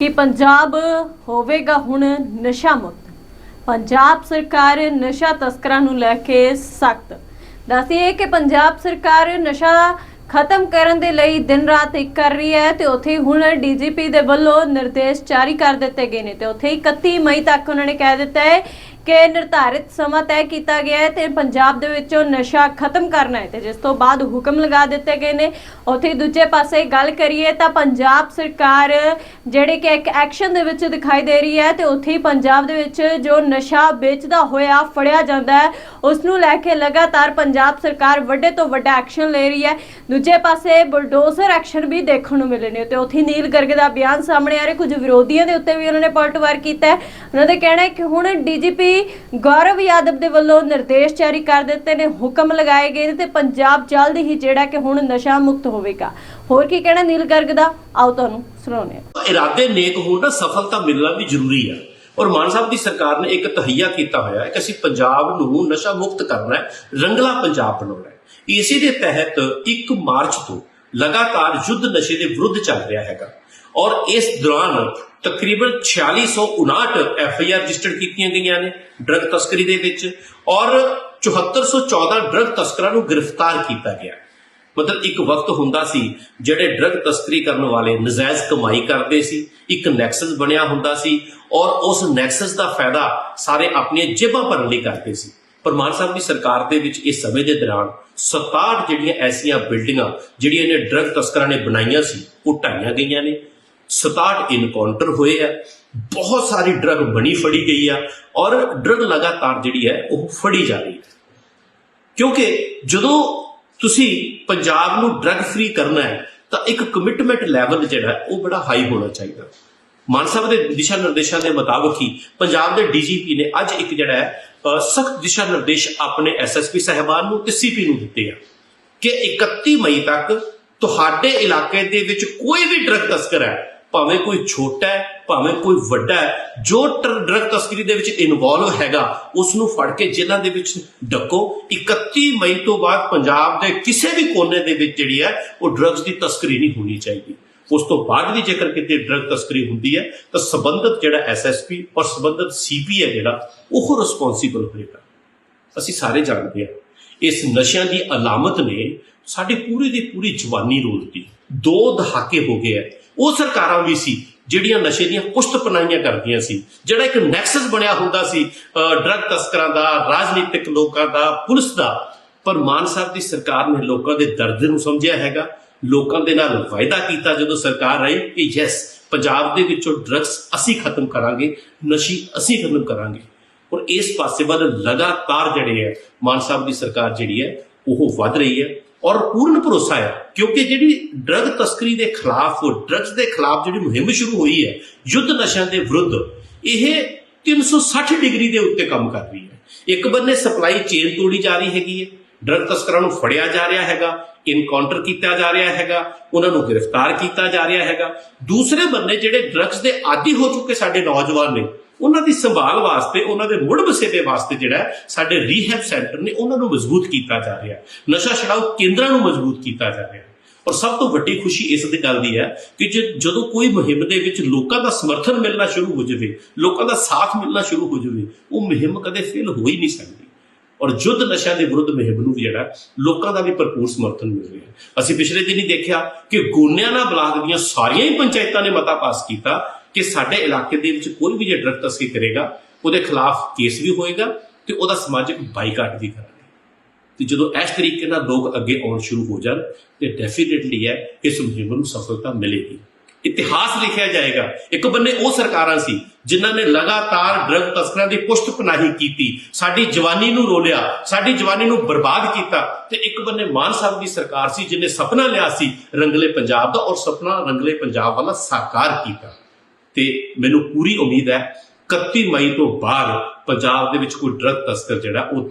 ਕਿ ਪੰਜਾਬ ਹੋਵੇਗਾ ਹੁਣ ਨਸ਼ਾ ਮੁਕਤ। ਪੰਜਾਬ ਸਰਕਾਰ ਨਸ਼ਾ ਤਸਕਰਾਂ ਨੂੰ ਲੈ ਕੇ ਸਖਤ। ਦੱਸਿਏ ਕਿ ਪੰਜਾਬ ਸਰਕਾਰ ਨਸ਼ਾ ਖਤਮ ਕਰਨ ਦੇ ਲਈ ਦਿਨ ਰਾਤ ਇੱਕ ਕਰ ਰਹੀ ਹੈ ਤੇ ਉੱਥੇ ਹੁਣ ਡੀਜੀਪੀ ਦੇ ਵੱਲੋਂ ਨਿਰਦੇਸ਼ ਜਾਰੀ ਕਰ ਦਿੱਤੇ ਗਏ ਨੇ ਤੇ ਉੱਥੇ 31 ਮਈ ਤੱਕ ਉਹਨਾਂ ਨੇ ਕਹਿ ਦਿੱਤਾ ਹੈ ਕਿ ਨਿਰਧਾਰਿਤ ਸਮਾਂ ਤੈਅ ਕੀਤਾ ਗਿਆ ਹੈ ਤੇ ਪੰਜਾਬ ਦੇ ਵਿੱਚੋਂ ਨਸ਼ਾ ਖਤਮ ਕਰਨਾ ਹੈ ਤੇ ਜਿਸ ਤੋਂ ਬਾਅਦ ਹੁਕਮ ਲਗਾ ਦਿੱਤੇ ਗਏ ਨੇ। ਉੱਥੇ ਦੂਜੇ ਪਾਸੇ ਗੱਲ ਕਰੀਏ ਤਾਂ ਪੰਜਾਬ ਸਰਕਾਰ ਜਿਹੜੇ ਕਿ ਇੱਕ ਐਕਸ਼ਨ ਦੇ ਵਿੱਚ ਦਿਖਾਈ ਦੇ ਰਹੀ ਹੈ ਤੇ ਉੱਥੇ ਹੀ ਪੰਜਾਬ ਦੇ ਵਿੱਚ ਜੋ ਨਸ਼ਾ ਵੇਚਦਾ ਹੋਇਆ ਫੜਿਆ ਜਾਂਦਾ ਹੈ ਉਸ ਨੂੰ ਲੈ ਕੇ ਲਗਾਤਾਰ ਪੰਜਾਬ ਸਰਕਾਰ ਵੱਡੇ ਤੋਂ ਵੱਡਾ ਐਕਸ਼ਨ ਲੈ ਰਹੀ ਹੈ। ਦੂਜੇ ਪਾਸੇ ਬੁਲਡੋਜ਼ਰ ਐਕਸ਼ਨ ਵੀ ਦੇਖਣ ਨੂੰ ਮਿਲੇ ਨੇ ਤੇ ਉੱਥੇ ਨੀਲ ਗਰਗ ਦਾ ਬਿਆਨ ਸਾਹਮਣੇ ਆ ਰਿਹਾ। ਕੁਝ ਵਿਰੋਧੀਆਂ ਦੇ ਉੱਤੇ ਵੀ ਉਹਨਾਂ ਨੇ ਪਲਟਵਾਰ ਕੀਤਾ ਹੈ। ਉਹਨਾਂ ਦਾ ਕਹਿਣਾ ਹੈ ਕਿ ਹੁਣ ਡੀਜੀਪੀ ਗੌਰਵ ਯਾਦਵ ਦੇ ਵੱਲੋਂ ਨਿਰਦੇਸ਼ ਜਾਰੀ ਕਰ ਦਿੱਤੇ ਨੇ, ਹੁਕਮ ਲਗਾਏ ਗਏ ਨੇ ਤੇ ਪੰਜਾਬ ਜਲਦ ਹੀ ਜਿਹੜਾ ਕਿ ਹੁਣ ਨਸ਼ਾ ਮੁਕਤ ਹੋਵੇਗਾ। ਹੋਰ ਕੀ ਕਹਿਣਾ ਨੀਲ ਗਰਗ ਦਾ? ਆਓ ਤੁਹਾਨੂੰ ਸੁਣਾਉਂਦੇ ਇਰਾਦੇ ਨੇਕ ਹੋਣ ਦਾ ਸਫਲਤਾ ਮਿਲਣਾ ਵੀ ਜ਼ਰੂਰੀ ਹੈ। ਔਰ ਮਾਨ ਸਾਹਿਬ ਦੀ ਸਰਕਾਰ ਨੇ ਇੱਕ ਤਹਈਆ ਕੀਤਾ ਹੋਇਆ ਹੈ ਕਿ ਅਸੀਂ ਪੰਜਾਬ ਨੂੰ ਨਸ਼ਾ ਮੁਕਤ ਕਰਨਾ ਹੈ, ਰੰਗਲਾ ਪੰਜਾਬ ਬਣਾਉਣਾ ਹੈ। ਇਸੇ ਦੇ ਤਹਿਤ 1 ਮਾਰਚ ਤੋਂ ਲਗਾਤਾਰ ਯੁੱਧ ਨਸ਼ੇ ਦੇ ਵਿਰੁੱਧ ਚੱਲ ਰਿਹਾ ਹੈਗਾ। ਔਰ ਇਸ ਦੌਰਾਨ ਤਕਰੀਬਨ 4659 ਐਫ ਆਈ ਆਰ ਰਜਿਸਟਰਡ ਕੀਤੀਆਂ ਗਈਆਂ ਨੇ ਡਰਗ ਤਸਕਰੀ ਦੇ ਵਿੱਚ ਔਰ 7414 ਡਰਗ ਤਸਕਰਾਂ ਨੂੰ ਗ੍ਰਿਫਤਾਰ ਕੀਤਾ ਗਿਆ। ਮਤਲਬ ਇੱਕ ਵਕਤ ਹੁੰਦਾ ਸੀ ਜਿਹੜੇ ਡਰਗ ਤਸਕਰੀ ਕਰਨ ਵਾਲੇ ਨਜਾਇਜ਼ ਕਮਾਈ ਕਰਦੇ ਸੀ, ਇੱਕ ਨੈਕਸਸ ਬਣਿਆ ਹੁੰਦਾ ਸੀ ਔਰ ਉਸ ਨੈਕਸਸ ਦਾ ਫਾਇਦਾ ਸਾਰੇ ਆਪਣੀਆਂ ਜੇਬਾਂ ਭਰਨ ਲਈ ਕਰਦੇ ਸੀ। ਪਰ ਮਾਨ ਸਾਹਿਬ ਦੀ ਸਰਕਾਰ ਦੇ ਵਿੱਚ ਇਸ ਸਮੇਂ ਦੇ ਦੌਰਾਨ 67 ਜਿਹੜੀਆਂ ਐਸੀਆਂ ਬਿਲਡਿੰਗਾਂ, ਜਿਹੜੀਆਂ ਨੇ ਡਰਗ ਤਸਕਰਾਂ ਨੇ ਬਣਾਈਆਂ ਸੀ, ਉਹ ਢਾਈਆਂ ਗਈਆਂ ਨੇ। 67 ਇਨਕਾਊਂਟਰ ਹੋਏ ਆ, ਬਹੁਤ ਸਾਰੀ ਡਰਗ ਬਣੀ ਫੜੀ ਗਈ ਆ ਔਰ ਡਰਗ ਲਗਾਤਾਰ ਜਿਹੜੀ ਹੈ, ਉਹ ਫੜੀ ਜਾ ਰਹੀ ਹੈ। ਕਿਉਂਕਿ ਜਦੋਂ ਤੁਸੀਂ ਪੰਜਾਬ ਨੂੰ ਡਰੱਗ ਫ੍ਰੀ ਕਰਨਾ ਹੈ, ਤਾਂ ਇੱਕ ਕਮਿਟਮੈਂਟ ਲੈਵਲ ਜਿਹੜਾ ਉਹ ਬੜਾ ਹਾਈ ਹੋਣਾ ਚਾਹੀਦਾ। ਮਾਨ ਸਾਹਿਬ ਦੇ ਦਿਸ਼ਾ ਨਿਰਦੇਸ਼ਾਂ ਦੇ ਮੁਤਾਬਕ ਹੀ ਪੰਜਾਬ ਦੇ ਡੀਜੀਪੀ ਨੇ ਅੱਜ ਇੱਕ ਜਿਹੜਾ ਹੈ ਸਖਤ ਦਿਸ਼ਾ ਨਿਰਦੇਸ਼ ਆਪਣੇ ਐਸਐਸਪੀ ਸਾਹਿਬਾਨ ਨੂੰ ਤੇ ਸੀਪੀ ਨੂੰ ਦਿੱਤੇ ਆ ਕਿ 31 ਮਈ ਤੱਕ ਤੁਹਾਡੇ ਇਲਾਕੇ ਦੇ ਵਿੱਚ ਕੋਈ ਵੀ ਡਰੱਗ ਤਸਕਰ ਹੈ, ਭਾਵੇਂ ਕੋਈ ਛੋਟਾ ਹੈ, ਭਾਵੇਂ ਕੋਈ ਵੱਡਾ ਹੈ, ਜੋ ਟਰ- ਡਰੱਗ ਤਸਕਰੀ ਦੇ ਵਿੱਚ ਇਨਵੋਲਵ ਹੈਗਾ ਉਸ ਨੂੰ ਫੜ ਕੇ ਜੇਲ੍ਹਾਂ ਦੇ ਵਿੱਚ ਡੱਕੋ। 31 ਮਈ ਤੋਂ ਬਾਅਦ ਪੰਜਾਬ ਦੇ ਕਿਸੇ ਵੀ ਕੋਨੇ ਦੇ ਵਿੱਚ ਜਿਹੜੀ ਹੈ, ਉਹ ਡਰੱਗਸ ਦੀ ਤਸਕਰੀ ਨਹੀਂ ਹੋਣੀ ਚਾਹੀਦੀ। ਉਸ ਤੋਂ ਬਾਅਦ ਵੀ ਜੇਕਰ ਕਿਤੇ ਡਰੱਗ ਤਸਕਰੀ ਹੁੰਦੀ ਹੈ, ਤਾਂ ਸੰਬੰਧਿਤ ਜਿਹੜਾ ਐਸਐਸਪੀ ਔਰ ਸੰਬੰਧਿਤ ਸੀਪੀ ਹੈ ਜਿਹੜਾ, ਉਹ ਰਿਸਪੌਂਸੀਬਲ ਹੋਏਗਾ। ਅਸੀਂ ਸਾਰੇ ਜਾਣਦੇ ਹਾਂ, ਇਸ ਨਸ਼ਿਆਂ ਦੀ ਅਲਾਮਤ ਨੇ ਸਾਡੀ ਪੂਰੀ ਦੀ ਪੂਰੀ ਜਵਾਨੀ ਰੋਲ ਦਿੱਤੀ। ਦੋ ਦਹਾਕੇ ਹੋ ਗਏ ਐ ਉਹ ਸਰਕਾਰਾਂ ਵੀ ਸੀ, ਜਿਹੜੀਆਂ ਨਸ਼ੇ ਦੀਆਂ ਪੁਸ਼ਤ ਪਨਾਈਆਂ ਕਰਦੀਆਂ ਸੀ, ਜਿਹੜਾ ਇੱਕ ਨੈਕਸਸ ਬਣਿਆ ਹੁੰਦਾ ਸੀ ਡਰੱਗ ਤਸਕਰਾਂ ਦਾ, ਰਾਜਨੀਤਿਕ ਲੋਕਾਂ ਦਾ, ਪੁਲਿਸ ਦਾ। ਪਰ ਮਾਨ ਸਾਹਿਬ ਦੀ ਸਰਕਾਰ ਨੇ ਲੋਕਾਂ ਦੇ ਦਰਦ ਨੂੰ ਸਮਝਿਆ ਹੈਗਾ। ਲੋਕਾਂ ਦੇ ਨਾਲ ਵਾਅਦਾ ਕੀਤਾ ਜਦੋਂ ਸਰਕਾਰ ਆਈ ਕਿ ਯੈਸ ਪੰਜਾਬ ਦੇ ਵਿੱਚੋਂ ਡਰੱਗਸ ਅਸੀਂ ਖਤਮ ਕਰਾਂਗੇ, ਨਸ਼ੀ ਅਸੀਂ ਖਤਮ ਕਰਾਂਗੇ। ਔਰ ਇਸ ਪਾਸੇ ਵੱਲ ਲਗਾਤਾਰ ਜਿਹੜੇ ਹੈ, ਮਾਨ ਸਾਹਿਬ ਦੀ ਸਰਕਾਰ ਜਿਹੜੀ ਹੈ, ਉਹ ਵੱਧ ਰਹੀ ਹੈ ਔਰ ਪੂਰਨ ਭਰੋਸਾ ਹੈ, ਕਿਉਂਕਿ ਜਿਹੜੀ ਡਰੱਗ ਤਸਕਰੀ ਦੇ ਖਿਲਾਫ ਡਰੱਗਸ ਦੇ ਖਿਲਾਫ ਜਿਹੜੀ ਮੁਹਿੰਮ ਸ਼ੁਰੂ ਹੋਈ ਹੈ, ਯੁੱਧ ਨਸ਼ਿਆਂ ਦੇ ਵਿਰੁੱਧ, ਇਹ 360 ਡਿਗਰੀ ਦੇ ਉੱਤੇ ਕੰਮ ਕਰ ਰਹੀ ਹੈ। ਇੱਕ ਬੰਨੇ ਸਪਲਾਈ ਚੇਨ ਤੋੜੀ ਜਾ ਰਹੀ ਹੈਗੀ ਹੈ ਡਰਗ ਤਸਕਰਾਂ ਨੂੰ ਫੜਿਆ ਜਾ ਰਿਹਾ ਹੈਗਾ ਇਨਕਾਊਂਟਰ ਕੀਤਾ ਜਾ ਰਿਹਾ ਹੈਗਾ, ਉਹਨਾਂ ਨੂੰ ਗ੍ਰਿਫਤਾਰ ਕੀਤਾ ਜਾ ਰਿਹਾ ਹੈਗਾ। ਦੂਸਰੇ ਬੰਨੇ ਜਿਹੜੇ ਡਰੱਗਸ ਦੇ ਆਦੀ ਹੋ ਚੁੱਕੇ ਸਾਡੇ ਨੌਜਵਾਨ ਨੇ, ਉਹਨਾਂ ਦੀ ਸੰਭਾਲ ਵਾਸਤੇ, ਉਹਨਾਂ ਦੇ ਮੁੜ ਵਸੇਬੇ ਵਾਸਤੇ ਜਿਹੜਾ ਸਾਡੇ ਰੀਹੈਬ ਸੈਂਟਰ ਨੇ ਉਹਨਾਂ ਨੂੰ ਮਜ਼ਬੂਤ ਕੀਤਾ ਜਾ ਰਿਹਾ ਨਸ਼ਾ ਛਡਾਊ ਕੇਂਦਰਾਂ ਨੂੰ ਮਜ਼ਬੂਤ ਕੀਤਾ ਜਾ ਰਿਹਾ ਔਰ ਸਭ ਤੋਂ ਵੱਡੀ ਖੁਸ਼ੀ ਇਸ ਦੀ ਗੱਲ ਦੀ ਹੈ ਕਿ ਜਦੋਂ ਕੋਈ ਮੁਹਿੰਮ ਦੇ ਵਿੱਚ ਲੋਕਾਂ ਦਾ ਸਮਰਥਨ ਮਿਲਣਾ ਸ਼ੁਰੂ ਹੋ ਜਾਵੇ, ਲੋਕਾਂ ਦਾ ਸਾਥ ਮਿਲਣਾ ਸ਼ੁਰੂ ਹੋ ਜਾਵੇ, ਉਹ ਮੁਹਿੰਮ ਕਦੇ ਫੇਲ ਹੋ ਹੀ ਨਹੀਂ ਸਕਦੀ। ਔਰ ਯੁੱਧ ਨਸ਼ਿਆਂ ਦੇ ਵਿਰੁੱਧ ਮੁਹਿੰਮ ਨੂੰ ਵੀ ਜਿਹੜਾ, ਲੋਕਾਂ ਦਾ ਵੀ ਭਰਪੂਰ ਸਮਰਥਨ ਮਿਲ ਰਿਹਾ ਅਸੀਂ ਪਿਛਲੇ ਦਿਨ ਹੀ ਦੇਖਿਆ ਕਿ ਗੋਨਿਆਣਾ ਬਲਾਕ ਦੀਆਂ ਸਾਰੀਆਂ ਹੀ ਪੰਚਾਇਤਾਂ ਨੇ ਮਤਾ ਪਾਸ ਕੀਤਾ ਕਿ ਸਾਡੇ ਇਲਾਕੇ ਦੇ ਵਿੱਚ ਕੋਈ ਵੀ ਜੇ ਡਰਗ ਤਸਕਰੀ ਕਰੇਗਾ, ਉਹਦੇ ਖਿਲਾਫ ਕੇਸ ਵੀ ਹੋਏਗਾ ਤੇ ਉਹਦਾ ਸਮਾਜਿਕ ਬਾਈਕਾਟ ਵੀ ਕਰਾਂਗੇ। ਤੇ ਜਦੋਂ ਇਸ ਤਰੀਕੇ ਨਾਲ ਲੋਕ ਅੱਗੇ ਆਉਣ ਸ਼ੁਰੂ ਹੋ ਜਾਣ, ਤੇ ਡੈਫੀਨਿਟਲੀ ਹੈ ਇਸ ਮੁਹਿੰਮ ਨੂੰ ਸਫਲਤਾ ਮਿਲੇਗੀ। ਇਤਿਹਾਸ ਲਿਖਿਆ ਜਾਏਗਾ। ਇੱਕ ਬੰਨੇ ਉਹ ਸਰਕਾਰਾਂ ਸੀ, ਜਿਨ੍ਹਾਂ ਨੇ ਲਗਾਤਾਰ ਡਰਗ ਤਸਕਰਾਂ ਦੀ ਪੁਸ਼ਤ ਪਨਾਹੀ ਕੀਤੀ। ਸਾਡੀ ਜਵਾਨੀ ਨੂੰ ਰੋਲਿਆ, ਸਾਡੀ ਜਵਾਨੀ ਨੂੰ ਬਰਬਾਦ ਕੀਤਾ ਤੇ ਇੱਕ ਬੰਨੇ ਮਾਨ ਸਾਹਿਬ ਦੀ ਸਰਕਾਰ ਸੀ, ਜਿਨੇ ਸੁਪਨਾ ਲਿਆ ਸੀ, ਰੰਗਲੇ ਪੰਜਾਬ ਦਾ ਔਰ ਸੁਪਨਾ ਰੰਗਲੇ ਪੰਜਾਬ ਵਾਲਾ ਸਾਕਾਰ ਕੀਤਾ। ਤੇ ਮੈਨੂੰ ਪੂਰੀ ਉਮੀਦ ਹੈ 31 ਮਈ ਤੋਂ ਬਾਅਦ ਪੰਜਾਬ ਦੇ ਵਿੱਚ ਕੋਈ ਡਰਗ ਤਸਕਰ ਜਿਹੜਾ ਉਹ